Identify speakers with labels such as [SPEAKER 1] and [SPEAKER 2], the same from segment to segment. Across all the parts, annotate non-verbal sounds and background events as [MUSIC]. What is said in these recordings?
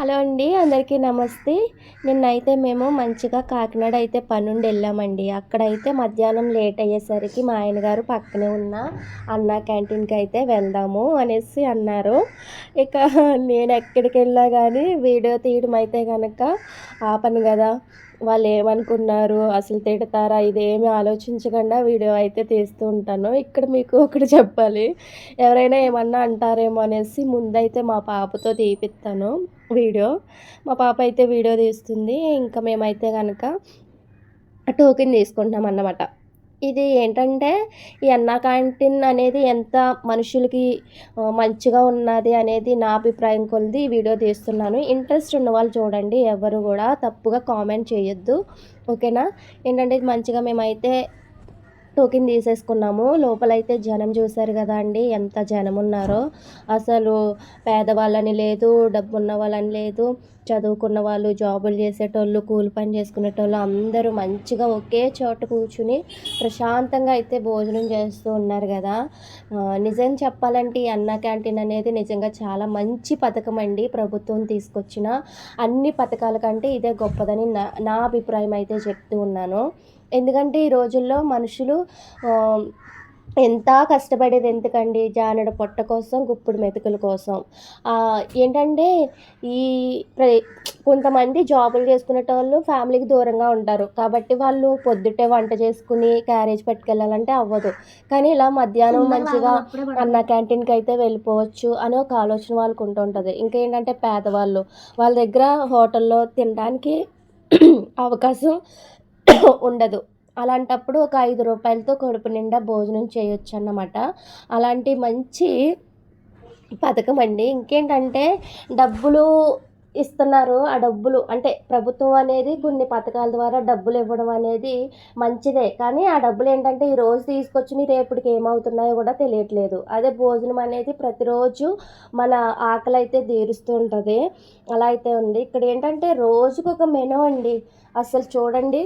[SPEAKER 1] Hello అండి అందరికీ నమస్తే. నిన్నైతే మేము మంచిగా కాకినాడ అయితే పనుండి వెళ్ళామండి అక్కడైతే మధ్యాహ్నం లేట్ అయ్యేసరికి మా ఆయన గారు పక్కనే ఉన్న అన్న క్యాంటీన్కి అయితే వెళ్దాము అనేసి అన్నారు. ఇక నేను ఎక్కడికి వెళ్ళా కానీ వీడియో తీయడం అయితే కనుక ఆపను కదా వాళ్ళు ఏమనుకున్నారు అసలు తిడతారా? ఇదేమి ఆలోచించకుండా వీడియో అయితే తీస్తూ ఉంటాను. ఇక్కడ మీకు ఒకటి చెప్పాలి. ఎవరైనా ఏమన్నా అంటారేమో అనేసి ముందైతే మా పాపతో తీపిస్తాను వీడియో. మా పాప అయితే వీడియో తీస్తుంది. ఇంకా మేమైతే కనుక టోకెన్ తీసుకుంటున్నాం అన్నమాట ఇది ఏంటంటే ఈ అన్నా క్యాంటీన్ అనేది ఎంత మనుషులకి మంచిగా ఉన్నది అనేది నా అభిప్రాయం కొలిది వీడియో తీస్తున్నాను. ఇంట్రెస్ట్ ఉన్న వాళ్ళు చూడండి ఎవరు కూడా తప్పుగా కామెంట్ చేయొద్దు. ఓకేనా? ఏంటంటే మంచిగా మేమైతే టోకెన్ తీసేసుకున్నాము. లోపలైతే జనం చూశారు కదా అండి ఎంత జనం ఉన్నారో. అసలు పేదవాళ్ళని లేదు డబ్బు ఉన్న వాళ్ళని లేదు చదువుకున్న వాళ్ళు జాబులు చేసేటోళ్ళు కూలి పని చేసుకునేటోళ్ళు అందరూ మంచిగా ఒకే చోట కూర్చుని ప్రశాంతంగా అయితే భోజనం చేస్తూ ఉన్నారు కదా. నిజం చెప్పాలంటే ఈ అన్న క్యాంటీన్ అనేది నిజంగా చాలా మంచి పథకం అండి. ప్రభుత్వం తీసుకొచ్చిన అన్ని పథకాల కంటే ఇదే గొప్పదని నా నా అభిప్రాయం అయితే చెప్తూ ఉన్నాను. ఎందుకంటే ఈ రోజుల్లో మనుషులు ఎంత కష్టపడేది ఎందుకండి? జానెడు పొట్ట కోసం గుప్పుడు మెతుకుల కోసం. ఏంటంటే ఈ కొంతమంది జాబులు చేసుకునేటోళ్ళు ఫ్యామిలీకి దూరంగా ఉంటారు. కాబట్టి వాళ్ళు పొద్దుటే వంట చేసుకుని క్యారేజ్ పట్టుకెళ్ళాలంటే అవ్వదు. కానీ ఇలా మధ్యాహ్నం మంచిగా అన్న క్యాంటీన్కి అయితే వెళ్ళిపోవచ్చు అని ఒక ఆలోచన వాళ్ళకు ఉంటుంటుంది ఇంకేంటంటే పేదవాళ్ళు వాళ్ళ దగ్గర హోటల్లో తినడానికి [CLEARS THROAT] అవకాశం ఉండదు. అలాంటప్పుడు ఒక ఐదు రూపాయలతో కడుపు నిండా భోజనం చేయొచ్చు అన్నమాట అలాంటి మంచి పథకం అండి. ఇంకేంటంటే డబ్బులు ఇస్తున్నారు ఆ డబ్బులు. అంటే ప్రభుత్వం అనేది కొన్ని పథకాల ద్వారా డబ్బులు ఇవ్వడం అనేది మంచిదే. కానీ ఆ డబ్బులు ఏంటంటే ఈ రోజు తీసుకొచ్చి రేపటికి ఏమవుతున్నాయో కూడా తెలియట్లేదు. అదే భోజనం అనేది ప్రతిరోజు మన ఆకలి అయితే తీరుస్తూ ఉంటుంది. అలా అయితే ఉంది. ఇక్కడ ఏంటంటే రోజుకు ఒక మెనూ అండి. అసలు చూడండి.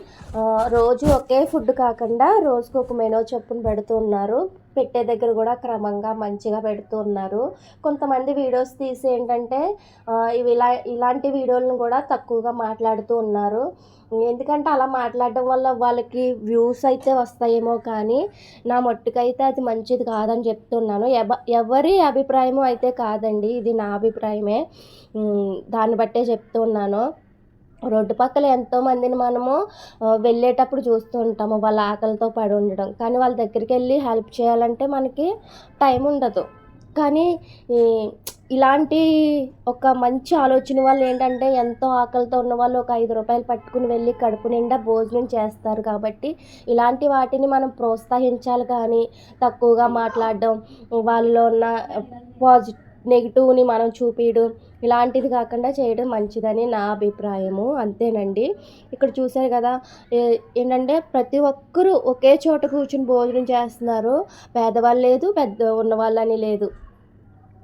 [SPEAKER 1] రోజు ఒకే ఫుడ్ కాకుండా రోజుకు ఒక మెనూ చొప్పున పెడుతూ ఉన్నారు. పెట్టే దగ్గర కూడా క్రమంగా మంచిగా పెడుతూ ఉన్నారు. కొంతమంది వీడియోస్ తీసి ఏంటంటే ఇవి ఇలా ఇలాంటి వీడియోలను కూడా తక్కువగా మాట్లాడుతూ ఉన్నారు. ఎందుకంటే అలా మాట్లాడడం వల్ల వాళ్ళకి వ్యూస్ అయితే వస్తాయేమో కానీ నా మట్టుకైతే అది మంచిది కాదని చెప్తున్నాను. ఎవ ఎవరి అభిప్రాయము అయితే కాదండి ఇది నా అభిప్రాయమే. దాన్ని బట్టే చెప్తున్నాను రోడ్డు పక్కల ఎంతోమందిని మనము వెళ్ళేటప్పుడు చూస్తూ ఉంటాము. వాళ్ళ ఆకలితో పడి ఉండడం. కానీ వాళ్ళ దగ్గరికి వెళ్ళి హెల్ప్ చేయాలంటే మనకి టైం ఉండదు. కానీ ఇలాంటి ఒక మంచి ఆలోచన వాళ్ళు ఏంటంటే ఎంతో ఆకలితో ఉన్న వాళ్ళు ఒక ఐదు రూపాయలు పట్టుకుని వెళ్ళి కడుపు నిండా భోజనం చేస్తారు కాబట్టి ఇలాంటి వాటిని మనం ప్రోత్సహించాలి. కానీ తక్కువగా మాట్లాడడం వాళ్ళలో ఉన్న పాజిటివ్ నెగిటివ్ని మనం చూపించడం ఇలాంటిది కాకుండా చేయడం మంచిదని నా అభిప్రాయము. అంతేనండి. ఇక్కడ చూసారు కదా ఏంటంటే ప్రతి ఒక్కరూ ఒకే చోట కూర్చుని భోజనం చేస్తున్నారు. పేదవాళ్ళు లేదు పెద్ద ఉన్నవాళ్ళని లేదు.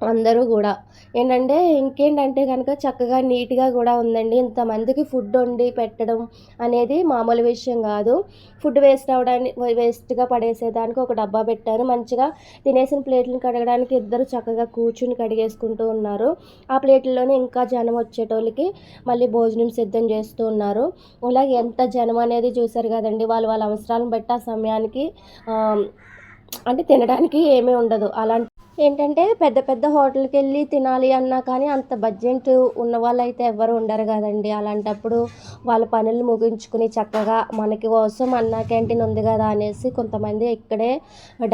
[SPEAKER 1] అందరూ కూడా. ఏంటంటే ఇంకేంటంటే కనుక చక్కగా నీట్గా కూడా ఉందండి. ఇంతమందికి ఫుడ్ వండి పెట్టడం అనేది మామూలు విషయం కాదు. ఫుడ్ వేస్ట్ అవడానికి వేస్ట్గా పడేసేదానికి ఒక డబ్బా పెట్టారు. మంచిగా తినేసిన ప్లేట్లను కడగడానికి ఇద్దరు చక్కగా కూర్చుని కడిగేసుకుంటూ ఉన్నారు. ఆ ప్లేట్లలోనే ఇంకా జనం వచ్చేటోళ్ళకి మళ్ళీ భోజనం సిద్ధం చేస్తూ ఉన్నారు. ఇలా ఎంత జనం అనేది చూశారు కదండి వాళ్ళు వాళ్ళ అవసరాలను బట్టి ఆ సమయానికి అంటే తినడానికి ఏమీ ఉండదు. అలాంటి ఏంటంటే పెద్ద పెద్ద హోటల్కి వెళ్ళి తినాలి అన్నా కానీ అంత బడ్జెట్ ఉన్న వాళ్ళు అయితే ఎవరు ఉండరు కదండి. అలాంటప్పుడు వాళ్ళ పనులు ముగించుకుని చక్కగా మనకి కోసం అన్న క్యాంటీన్ ఉంది కదా అనేసి కొంతమంది ఇక్కడే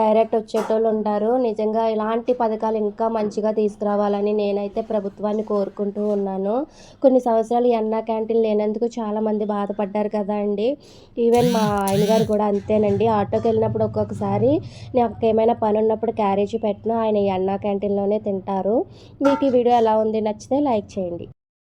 [SPEAKER 1] డైరెక్ట్ వచ్చేటోళ్ళు ఉంటారు. నిజంగా ఇలాంటి పథకాలు ఇంకా మంచిగా తీసుకురావాలని నేనైతే ప్రభుత్వాన్ని కోరుకుంటూ ఉన్నాను. కొన్ని సంవత్సరాలు ఈ అన్న క్యాంటీన్ లేనందుకు చాలామంది బాధపడ్డారు కదా అండి. ఈవెన్ మా ఆయన గారు కూడా అంతేనండి. ఆటోకి వెళ్ళినప్పుడు ఒక్కొక్కసారి నాకు ఏమైనా పని ఉన్నప్పుడు క్యారేజీ పెట్టినా ఆయన ఈ అన్నా క్యాంటీన్లోనే తింటారు. మీకు ఈ వీడియో ఎలా ఉంది నచ్చితే లైక్ చేయండి.